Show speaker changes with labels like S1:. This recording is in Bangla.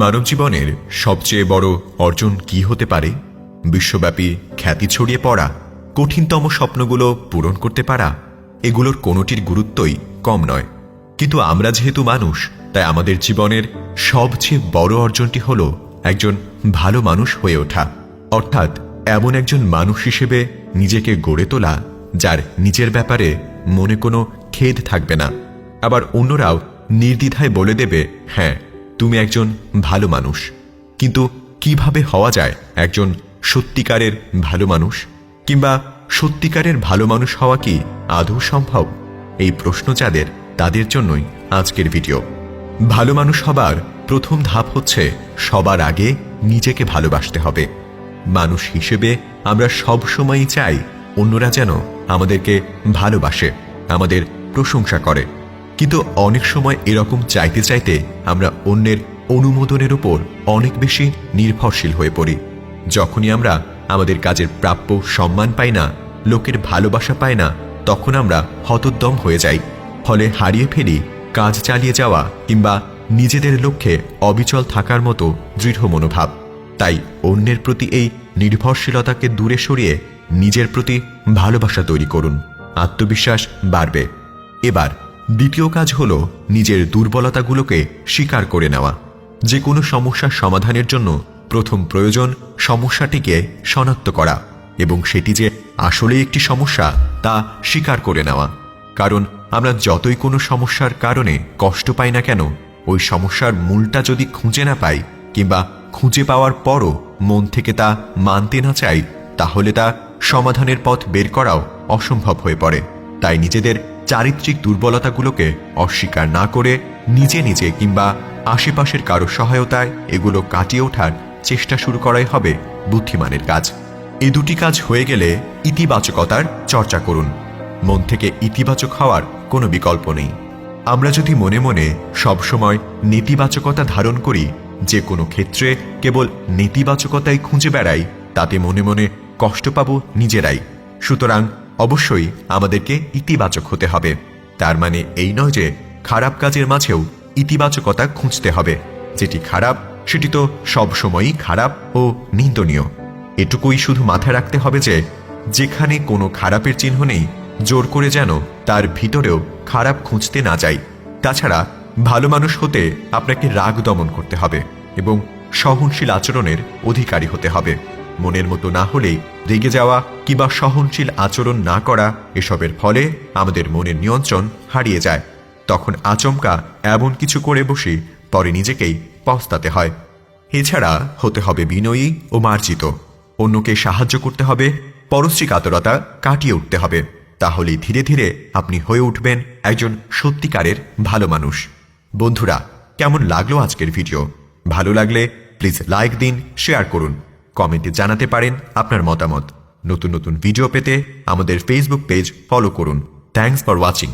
S1: মানব জীবনের সবচেয়ে বড় অর্জন কি হতে পারে? বিশ্বব্যাপী খ্যাতি ছড়িয়ে পড়া, কঠিনতম স্বপ্নগুলো পূরণ করতে পারা, এগুলোর কোনোটির গুরুত্বই কম নয়। কিন্তু আমরা যেহেতু মানুষ, তাই আমাদের জীবনের সবচেয়ে বড় অর্জনটি হল একজন ভালো মানুষ হয়ে ওঠা। অর্থাৎ এমন একজন মানুষ হিসেবে নিজেকে গড়ে তোলা, যার নিজের ব্যাপারে মনে কোনো খেদ থাকবে না। আবার অন্যরাও নির্দ্বিধায় বলে দেবে হ্যাঁ তুমি একজন ভালো মানুষ। কিন্তু কীভাবে হওয়া যায় একজন সত্যিকারের ভালো মানুষ? কিংবা সত্যিকারের ভালো মানুষ হওয়া কি আদৌ সম্ভব? এই প্রশ্ন যাদের, তাদের জন্যই আজকের ভিডিও। ভালো মানুষ হবার প্রথম ধাপ হচ্ছে সবার আগে নিজেকে ভালোবাসতে হবে। মানুষ হিসেবে আমরা সব সময়ই চাই অন্যরা যেন আমাদেরকে ভালোবাসে, আমাদের প্রশংসা করে। কিন্তু অনেক সময় এরকম চাইতে চাইতে আমরা অন্যের অনুমোদনের উপর অনেক বেশি নির্ভরশীল হয়ে পড়ি। যখনই আমরা আমাদের কাজের প্রাপ্য সম্মান পাই না, লোকের ভালোবাসা পাই না, তখন আমরা হতোদ্দম হয়ে যাই। ফলে হারিয়ে ফেলি, কাজ চালিয়ে যাওয়া কিংবা নিজেদের লক্ষ্যে অবিচল থাকার মতো দৃঢ় মনোভাব। তাই অন্যের প্রতি এই নির্ভরশীলতাকে দূরে সরিয়ে নিজের প্রতি ভালোবাসা তৈরি করুন। আত্মবিশ্বাস বাড়বে। এবার দ্বিতীয় কাজ হল নিজের দুর্বলতাগুলোকে স্বীকার করে নেওয়া। যে কোনো সমস্যার সমাধানের জন্য প্রথম প্রয়োজন সমস্যাটিকে শনাক্ত করা এবং সেটি যে আসলে একটি সমস্যা তা স্বীকার করে নেওয়া। কারণ আমরা যতই কোনো সমস্যার কারণে কষ্ট পাই না কেন, ওই সমস্যার মূলটা যদি খুঁজে না পাই কিংবা খুঁজে পাওয়ার পরও মন থেকে তা মানতে না চাই, তাহলে তা সমাধানের পথ বের করাও অসম্ভব হয়ে পড়ে। তাই নিজেদের চারিত্রিক দুর্বলতাগুলোকে অস্বীকার না করে নিজে নিজে কিংবা আশেপাশের কারও সহায়তায় এগুলো কাটিয়ে ওঠার চেষ্টা শুরু করাই হবে বুদ্ধিমানের কাজ। এ দুটি কাজ হয়ে গেলে ইতিবাচকতার চর্চা করুন। মন থেকে ইতিবাচক হওয়ার কোনো বিকল্প নেই। আমরা যদি মনে মনে সবসময় নেতিবাচকতা ধারণ করি, যে কোনো ক্ষেত্রে কেবল নেতিবাচকতাই খুঁজে বেড়াই, তাতে মনে মনে কষ্ট পাবো নিজেরাই। সুতরাং অবশ্যই আমাদেরকে ইতিবাচক হতে হবে। তার মানে এই নয় যে খারাপ কাজের মাঝেও ইতিবাচকতা খুঁজতে হবে। যেটি খারাপ, সেটি তো সবসময়ই খারাপ ও নিন্দনীয়। এটুকুই শুধু মাথায় রাখতে হবে যে, যেখানে কোনো খারাপের চিহ্ন নেই, জোর করে যেন তার ভিতরেও খারাপ খুঁজতে না যাই। তাছাড়া ভালো মানুষ হতে আপনাকে রাগ দমন করতে হবে এবং সহনশীল আচরণের অধিকারী হতে হবে। মনের মতো না হলেই রেগে যাওয়া কিংবা সহনশীল আচরণ না করা এসবের ফলে আমাদের মনের নিয়ন্ত্রণ হারিয়ে যায়। তখন আচমকা এমন কিছু করে বসি পরে নিজেকেই পস্তাতে হয়। এছাড়া হতে হবে বিনয়ী ও মার্জিত। অন্যকে সাহায্য করতে হবে পরশ্রী কাতরতা কাটিয়ে উঠতে হবে। তাহলেই ধীরে ধীরে আপনি হয়ে উঠবেন একজন সত্যিকারের ভালো মানুষ। বন্ধুরা, কেমন লাগল আজকের ভিডিও? ভালো লাগলে প্লিজ লাইক দিন, শেয়ার করুন। কমেন্টে জানাতে পারেন আপনার মতামত। নতুন নতুন ভিডিও পেতে আমাদের ফেসবুক পেজ ফলো করুন। Thanks for watching